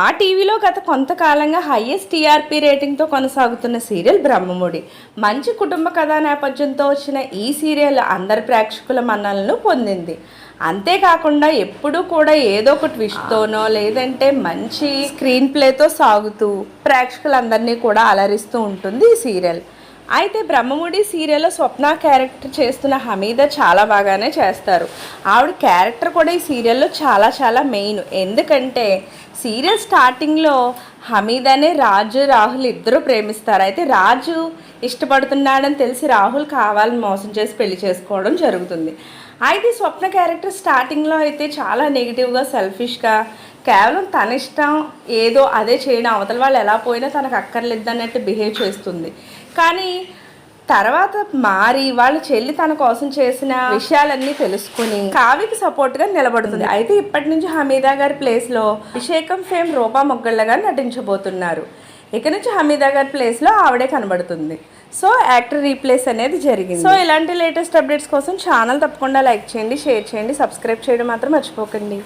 మా టీవీలో గత కొంతకాలంగా హైయెస్ట్ టీఆర్పీ రేటింగ్తో కొనసాగుతున్న సీరియల్ బ్రహ్మముడి. మంచి కుటుంబ కథా నేపథ్యంతో వచ్చిన ఈ సీరియల్ అందరి ప్రేక్షకుల మన్నలను పొందింది. అంతేకాకుండా ఎప్పుడూ కూడా ఏదో ఒక ట్విస్ట్తోనో లేదంటే మంచి స్క్రీన్ ప్లేతో సాగుతూ ప్రేక్షకులందరినీ కూడా అలరిస్తూ ఉంటుంది ఈ సీరియల్. అయితే బ్రహ్మముడి సీరియల్లో స్వప్న క్యారెక్టర్ చేస్తున్న హమీద చాలా బాగానే చేస్తారు. ఆవిడ క్యారెక్టర్ కూడా ఈ సీరియల్లో చాలా చాలా మెయిన్. ఎందుకంటే సీరియల్ స్టార్టింగ్లో హమీదనే రాజు రాహుల్ ఇద్దరు ప్రేమిస్తారు. అయితే రాజు ఇష్టపడుతున్నాడని తెలిసి రాహుల్ కావాలని మోసం చేసి పెళ్ళి చేసుకోవడం జరుగుతుంది. అయితే స్వప్న క్యారెక్టర్ స్టార్టింగ్లో అయితే చాలా నెగిటివ్గా సెల్ఫిష్గా కేవలం తన ఇష్టం ఏదో అదే చేయడం అవతల వాళ్ళు ఎలా పోయినా తనకు అక్కర్లేదు అన్నట్టు బిహేవ్ చేస్తుంది. కానీ తర్వాత మారి వాళ్ళ చెల్లి తన కోసం చేసిన విషయాలన్నీ తెలుసుకుని కావ్యకి సపోర్ట్గా నిలబడుతుంది. అయితే ఇప్పటి నుంచి హమీదా గారి ప్లేస్లో అభిషేకం ఫేమ్ రూపా మొగ్గళ్ళగా నటించబోతున్నారు. ఇక నుంచి హమీదా గారి ప్లేస్లో ఆవిడే కనబడుతుంది. సో యాక్టర్ రీప్లేస్ అనేది జరిగింది. సో ఇలాంటి లేటెస్ట్ అప్డేట్స్ కోసం ఛానల్ తప్పకుండా లైక్ చేయండి షేర్ చేయండి సబ్స్క్రైబ్ చేయడం మాత్రం మర్చిపోకండి.